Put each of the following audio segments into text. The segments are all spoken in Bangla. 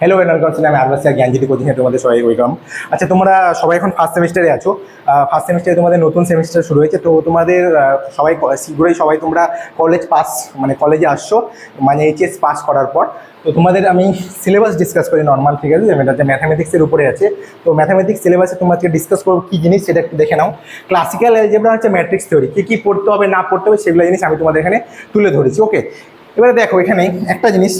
হ্যালো ওয়েলকাম আমি আরবাসিয়া জ্ঞানজ্যোতি কোচিং তোমাদের সবাই ওয়েলকাম আচ্ছা তোমরা সবাই এখন ফার্স্ট সেমিস্টারে আছো। ফার্স্ট সেমিস্টারে তোমাদের নতুন সেমিস্টার শুরু হয়েছে, তো তোমাদের সবাই, শীঘ্রই সবাই তোমরা কলেজ পাস মানে কলেজে আসছো মানে এইচএস পাস করার পর। তো তোমাদের আমি সিলেবাস ডিসকাস করি নর্মাল ঠিক আছে? যেটা হচ্ছে ম্যাথামেটিক্সের উপরে আছে। তো ম্যাথামেটিক্স সিলেবাসে তোমাকে ডিসকাস করব কী জিনিস, সেটা একটু দেখে নাও। ক্লাসিক্যাল অ্যালজেব্রা হচ্ছে ম্যাট্রিক্স থিওরি কী কী পড়তে হবে, না পড়তে হবে, সেগুলো জিনিস আমি তোমাদের এখানে তুলে ধরেছি ওকে এবারে দেখো, এখানে একটা জিনিস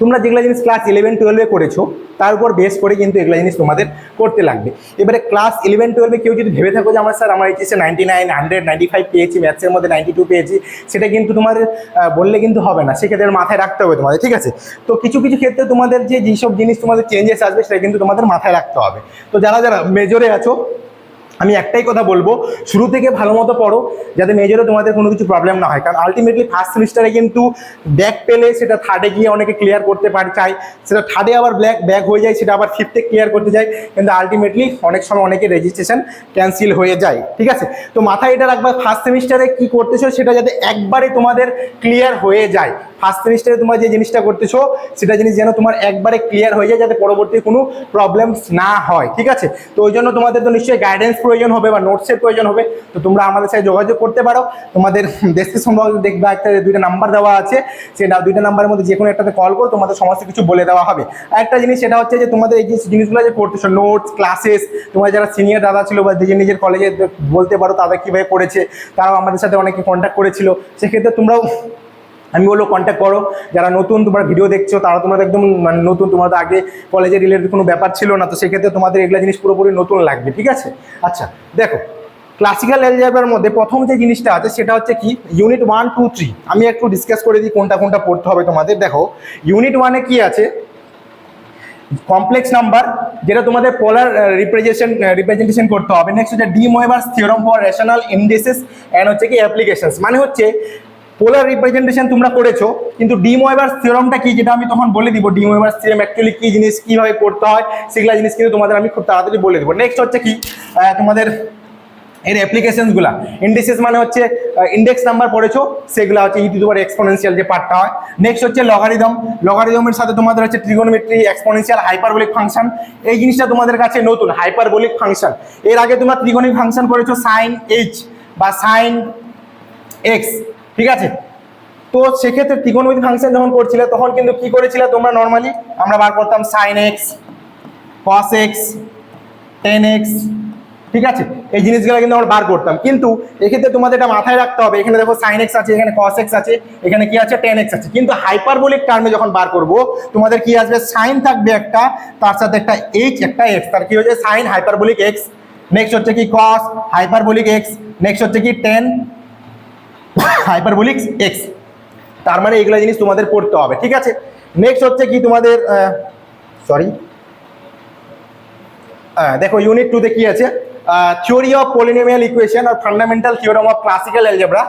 তোমরা যেগুলো জিনিস ক্লাস ইলেভেন টুয়েলভে করেছ তার উপর বেস করে কিন্তু এগুলো জিনিস তোমাদের করতে লাগবে। এবারে ক্লাস ইলেভেন টুয়েলভে কেউ যদি ভেবে থাকো যে আমার স্যার আমার এইচএসে ninety nine hundred ninety five পেয়েছি ম্যাথসের মধ্যে নাইনটি টু পেয়েছি সেটা কিন্তু তোমাদের আহ, বললে কিন্তু হবে না। সেক্ষেত্রে মাথায় রাখতে হবে তোমাদের ঠিক আছে? তো কিছু কিছু ক্ষেত্রে তোমাদের যে যেসব জিনিস তোমাদের চেঞ্জেস আসবে সেটা কিন্তু তোমাদের মাথায় রাখতে হবে। তো যারা যারা মেজরে আছো আমি একটাই কথা বলব, শুরু থেকে ভালো মতো পড়ো, যাতে মেজরে তোমাদের কোনো কিছু প্রবলেম না হয়। কারণ আলটিমেটলি ফার্স্ট সেমিস্টারে কিন্তু ব্যাক পেলে সেটা থার্ডে গিয়ে অনেকে ক্লিয়ার করতে পারে চায়। সেটা থার্ডে আবার ব্ল্যাক ব্যাক হয়ে যায়, সেটা আবার ফিফথে ক্লিয়ার করতে যায় কিন্তু আলটিমেটলি অনেক সময় অনেকে রেজিস্ট্রেশন ক্যান্সেল হয়ে যায়, ঠিক আছে? তো মাথায় এটা রাখবা ফার্স্ট সেমিস্টারে কী করতেছো সেটা যাতে একবারে তোমাদের ক্লিয়ার হয়ে যায়। ফার্স্ট সেমিস্টারে তোমার যে জিনিসটা করতেছো, সেটা জিনিস যেন তোমার একবারে ক্লিয়ার হয়ে যায়, যাতে পরবর্তী কোনো প্রবলেমস না হয়, ঠিক আছে? তো ওই জন্য তোমাদের তো নিশ্চয়ই গাইডেন্স প্রয়োজন হবে বা নোটসের প্রয়োজন হবে, তো তোমরা আমাদের সাথে যোগাযোগ করতে পারো। তোমাদের ডেসক্রিপশন বক্সে দেখবা একটা, দুইটা নাম্বার দেওয়া আছে না- দুইটা নাম্বারের মধ্যে যে কোনো একটাতে কল করো, তোমাদের সমস্ত কিছু বলে দেওয়া হবে। আর একটা জিনিস সেটা হচ্ছে যে তোমাদের এই যে জিনিসগুলো যে করতেছো নোটস ক্লাসেস তোমার যারা সিনিয়র দাদা ছিল বা নিজের নিজের কলেজে বলতে পারো তাদের কীভাবে করেছে তারাও আমাদের সাথে অনেকে কন্ট্যাক্ট করেছিল। সেক্ষেত্রে তোমরাও আমি বলব কন্ট্যাক্ট করো। যারা নতুন তোমরা ভিডিও দেখছ, তারা তোমাদের একদম মানে নতুন, তোমাদের আগে কলেজে রিলেটেড কোনো ব্যাপার ছিল না, তো সেক্ষেত্রে তোমাদের এগুলো জিনিস পুরোপুরি নতুন লাগবে, ঠিক আছে? আচ্ছা দেখো ক্লাসিক্যাল অ্যালজেব্রার মধ্যে প্রথম যে জিনিসটা আছে, সেটা হচ্ছে কি? ইউনিট ওয়ান টু থ্রি আমি একটু ডিসকাস করে দিই কোনটা কোনটা পড়তে হবে তোমাদের। দেখো ইউনিট ওয়ানে কি আছে? কমপ্লেক্স নাম্বার যেটা তোমাদের পোলার রিপ্রেজেন্টেশন রিপ্রেজেন্টেশন করতে হবে। নেক্সট হচ্ছে De Moivre's theorem for rational indices and হচ্ছে কি অ্যাপ্লিকেশনস মানে হচ্ছে পোলার রিপ্রেজেন্টেশন তোমরা করেছ, কিন্তু ডি মোয়েভার্স থিওরামটা কি, যেটা আমি তখন বলে দিব ডি মোয়েভার্স থিওরাম অ্যাকচুয়ালি কি জিনিস, কীভাবে করতে হয়, সেগুলা জিনিস কিন্তু তোমাদের আমি খুব তাড়াতাড়ি বলে দেবো। নেক্সট হচ্ছে কি তোমাদের এর অ্যাপ্লিকেশনসগুলো ইন্ডিসেস মানে হচ্ছে ইন্ডেক্স নাম্বার পড়েছো, সেগুলো হচ্ছে ই টু দি এক্সপোনেনশিয়াল যে পার্টটা হয়। নেক্সট হচ্ছে লগারিদম লগারিদমের সাথে তোমাদের হচ্ছে ট্রিগোনোমেট্রি এক্সপোনেনশিয়াল হাইপারবোলিক ফাংশন এই জিনিসটা তোমাদের কাছে নতুন হাইপারবোলিক ফাংশন এর আগে তোমরা ত্রিগোণিক ফাংশন করেছ সাইন এইচ বা সাইন এক্স ঠিক আছে? তো সেক্ষেত্রে ত্রিগোণমিতি ফাংশন যখন করছিলে, তখন কিন্তু কি করেছিলে তোমরা নর্মালি আমরা বার করতাম sine x cos x tan x ঠিক আছে? এই জিনিসগুলো কিন্তু আমরা বার করতাম। কিন্তু এক্ষেত্রে তোমাদের এটা মাথায় রাখতে হবে। এখানে দেখো সাইন এক্স আছে, এখানে কস এক্স আছে, এখানে কি আছে? টেন এক্স আছে। কিন্তু হাইপারবোলিক টার্মে যখন বার করব, তোমাদের কি আসবে? সাইন থাকবে একটা, তার সাথে একটা এইচ একটা এক্স তার কি হয়েছে সাইন হাইপারবোলিক এক্স নেক্সট হচ্ছে কি কস হাইপারবোলিক এক্স নেক্সট হচ্ছে কি টেন হাইপারবোলিক এক্স তার মানে এগুলো জিনিস তোমাদের পড়তে হবে, ঠিক আছে? নেক্সট হচ্ছে কি তোমাদের সরি দেখো ইউনিট টুতে কি আছে? Theory of polynomial equation R fundamental theorem of classical algebra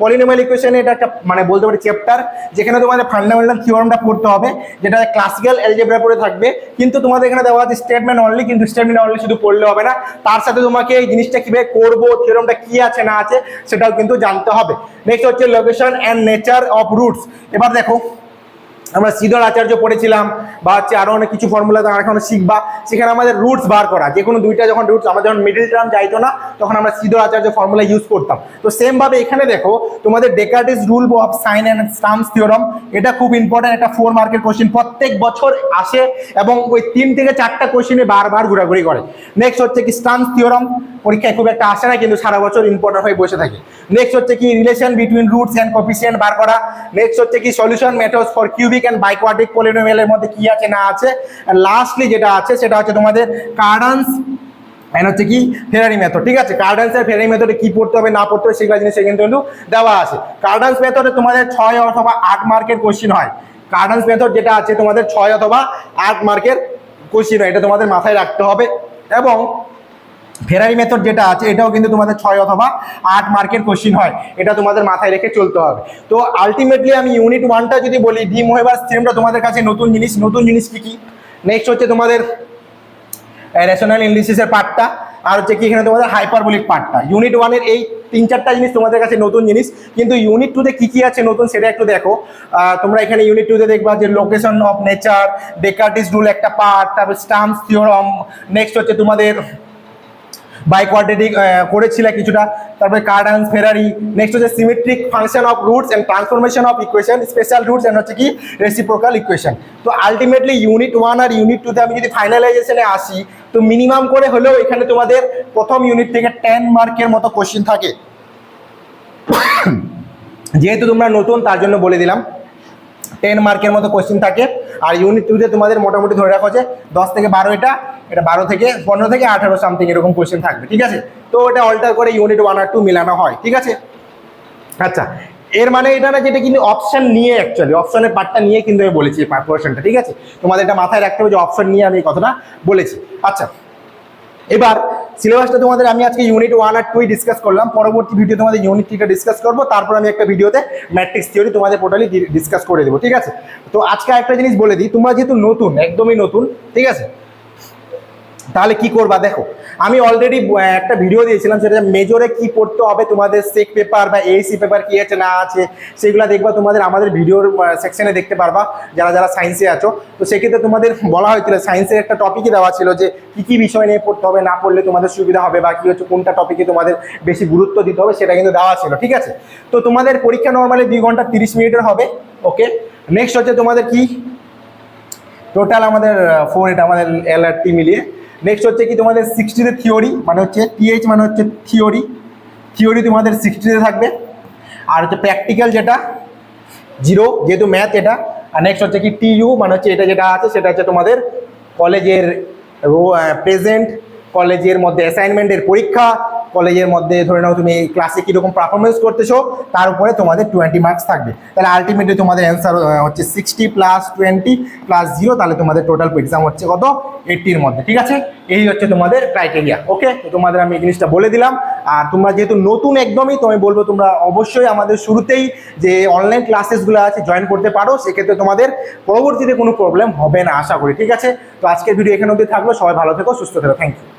polynomial equation এটা একটা মানে বলতে পারি চ্যাপ্টার যেখানে তোমাদের ফান্ডামেন্টাল থিওরামটা পড়তে হবে, যেটা ক্লাসিক্যাল অ্যালজেব্রা পড়ে থাকবে, কিন্তু তোমাদের এখানে দেওয়া আছে স্টেটমেন্ট অনলি কিন্তু স্টেটমেন্ট অনলি শুধু পড়লে হবে না। তার সাথে তোমাকে এই জিনিসটা কীভাবে করব থিওরামটা কি আছে না আছে, সেটাও কিন্তু জানতে হবে। নেক্সট হচ্ছে location and nature of roots এবার দেখো আমরা সিধর আচার্য পড়েছিলাম, বা হচ্ছে আরও অনেক কিছু ফর্মুলা তোমরা এখন শিখবা। সেখানে আমাদের রুটস বার করা, যে কোনো দুইটা যখন রুটস আমরা যখন মিডিল টার্ম যাইতো না, তখন আমরা সিধর আচার্য ফর্মুলা ইউজ করতাম। তো সেম ভাবে এখানে দেখো, তোমাদের Descartes rule of sign and Sturm's theorem এটা খুব ইম্পর্টেন্ট একটা ফোর মার্কের কোশ্চেন প্রত্যেক বছর আসে এবং ওই তিন থেকে চারটা কোশ্চেনে বারবার ঘোরাঘুরি করে। নেক্সট হচ্ছে কি স্টাম্পস থিওরম পরীক্ষায় খুব একটা আসে না, কিন্তু সারা বছর ইম্পর্টেন্ট হয়ে বসে থাকে। নেক্সট হচ্ছে কি relation between roots and coefficient বার করা। নেক্সট হচ্ছে কি solution methods for cubic and biquadratic পলিনোমিয়ালের মধ্যে কি আছে না আছে? লাস্টলি যেটা আছে, সেটা হচ্ছে তোমাদের কার্ডান্স এন্ড হচ্ছে কি? ফেরারি মেথড ঠিক আছে? কার্ডান্সের ফেরারি মেথডে কি পড়তে হবে, না পড়তে হবে, সেগুলো জিনিস কিন্তু কিন্তু দেওয়া আছে। কার্ডান্স মেথডে তোমাদের ছয় অথবা আট মার্কের কোশ্চিন হয়। কার্ডান্স মেথড যেটা আছে, তোমাদের ছয় অথবা আট মার্কের কোশ্চিন হয়। এটা তোমাদের মাথায় রাখতে হবে। এবং ফেরারি মেথড যেটা আছে, এটাও কিন্তু তোমাদের ছয় অথবা আট মার্কের কোশ্চিন হয়। এটা তোমাদের মাথায় রেখে চলতে হবে। তো আলটিমেটলি আমি ইউনিট ওয়ানটা যদি বলি ডি মোহেবাস থিওরামটা তোমাদের কাছে নতুন জিনিস নতুন জিনিস কি কি? নেক্সট হচ্ছে তোমাদের রেশনাল ইন্ডিসিসের পার্টটা আর হচ্ছে কি এখানে তোমাদের হাইপারবলিক পার্টটা ইউনিট ওয়ানের এই তিন চারটা জিনিস তোমাদের কাছে নতুন জিনিস, কিন্তু ইউনিট টুতে কী কী আছে নতুন সেটা একটু দেখো। তোমরা এখানে ইউনিট টুতে দেখবা যে location of nature Descartes' rule একটা পার্ট তারপর স্টাম্পস থিওরম নেক্সট হচ্ছে তোমাদের বাই কোয়াড্রেটিক করেছিলে কিছুটা। তারপরে কার্ডান্স ফেরারি নেক্সট হচ্ছে symmetric function of roots and transformation of equation special roots and হচ্ছে কি? রেসিপ্রোকাল ইকুয়েশন তো আলটিমেটলি ইউনিট ওয়ান আর ইউনিট টুতে আমি যদি ফাইনালাইজেশনে আসি, তো মিনিমাম করে হলেও এখানে তোমাদের প্রথম ইউনিট থেকে টেন মার্কের মতো কোশ্চিন থাকে। যেহেতু তোমরা নতুন, তার জন্য বলে দিলাম। টেন মার্কের মতো কোশ্চিন থাকে। আর ইউনিট টুতে তোমাদের মোটামুটি ধরে রাখো যে দশ থেকে বারো এটা এটা বারো থেকে পনেরো থেকে আঠারো সামথিং এরকম কোশ্চেন থাকবে, ঠিক আছে? তো ওটা অল্টার করে ইউনিট ওয়ান আর টু মিলানো হয়, ঠিক আছে? আচ্ছা এর মানে এটা না যেটা কিন্তু অপশন নিয়ে অ্যাকচুয়ালি অপশনের পার্টটা নিয়ে কিন্তু আমি বলেছি এই ঠিক আছে? তোমাদের এটা মাথায় রাখতে হবে যে অপশন নিয়ে আমি এই কথাটা বলেছি। আচ্ছা এবার সিলেবাসটা তোমাদের আমি আজকে ইউনিট ওয়ান আর টুই ডিসকাস করলাম। পরবর্তী ভিডিও তোমাদের ইউনিট থ্রিটা ডিসকাস করব। তারপর আমি একটা ভিডিওতে ম্যাট্রিক্স থিওরি তোমাদের টোটালি ডিসকাস করে দেবো, ঠিক আছে? তো আজকে একটা জিনিস বলে দিই, তোমরা যেহেতু নতুন, একদমই নতুন, ঠিক আছে? তাহলে কি করবা দেখো আমি অলরেডি একটা ভিডিও দিয়েছিলাম, সেটা মেজরে কি পড়তে হবে, তোমাদের সেক পেপার বা এইসি পেপার কি আছে, না আছে, সেগুলো দেখবা, তোমাদের আমাদের ভিডিওর সেকশনে দেখতে পারবা, যারা যারা সায়েন্সে আছো। তো সেক্ষেত্রে তোমাদের বলা হয়েছিল সায়েন্সের একটা টপিকই দেওয়া ছিল যে, কি কি বিষয় নিয়ে পড়তে হবে, না পড়লে তোমাদের সুবিধা হবে, বা কি হচ্ছে, কোনটা টপিকে তোমাদের বেশি গুরুত্ব দিতে হবে, সেটা কিন্তু দেওয়া ছিল, ঠিক আছে? তো তোমাদের পরীক্ষা নর্মালি দুই ঘণ্টা তিরিশ মিনিটের হবে ওকে নেক্সট হচ্ছে তোমাদের কি? টোটাল আমাদের ফোর এটা আমাদের এল আর টি মিলিয়ে। নেক্সট হচ্ছে কি তোমাদের সিক্সটিতে থিওরি মানে হচ্ছে পিএইচ মানে হচ্ছে থিওরি থিওরি তোমাদের সিক্সটিতে থাকবে। আর হচ্ছে প্র্যাকটিক্যাল যেটা জিরো যেহেতু ম্যাথ এটা। আর নেক্সট হচ্ছে কি টিইউ মানে হচ্ছে এটা যেটা আছে, সেটা হচ্ছে তোমাদের কলেজের প্রেজেন্ট কলেজের মধ্যে অ্যাসাইনমেন্টের পরীক্ষা। কলেজের মধ্যে ধরে নাও তুমি ক্লাসে কীরকম পারফরমেন্স করতেছো, তার উপরে তোমাদের টোয়েন্টি মার্কস থাকবে। তাহলে আলটিমেটলি তোমাদের অ্যান্সার হচ্ছে sixty plus twenty plus zero তাহলে তোমাদের টোটাল এক্সাম হচ্ছে কত? এইটটির মধ্যে, ঠিক আছে? এই হচ্ছে তোমাদের ক্রাইটেরিয়া ওকে তোমাদের আমি এই জিনিসটা বলে দিলাম। আর তোমরা যেহেতু নতুন একদমই, তো আমি বলব তোমরা অবশ্যই আমাদের শুরুতেই যে অনলাইন ক্লাসেসগুলো আছে জয়েন করতে পারো। সেক্ষেত্রে তোমাদের পরবর্তীতে কোনো প্রবলেম হবে না, আশা করি, ঠিক আছে? তো আজকের ভিডিও এখানে অবধি থাকল। সবাই ভালো থেকো, সুস্থ থেকো। Thank you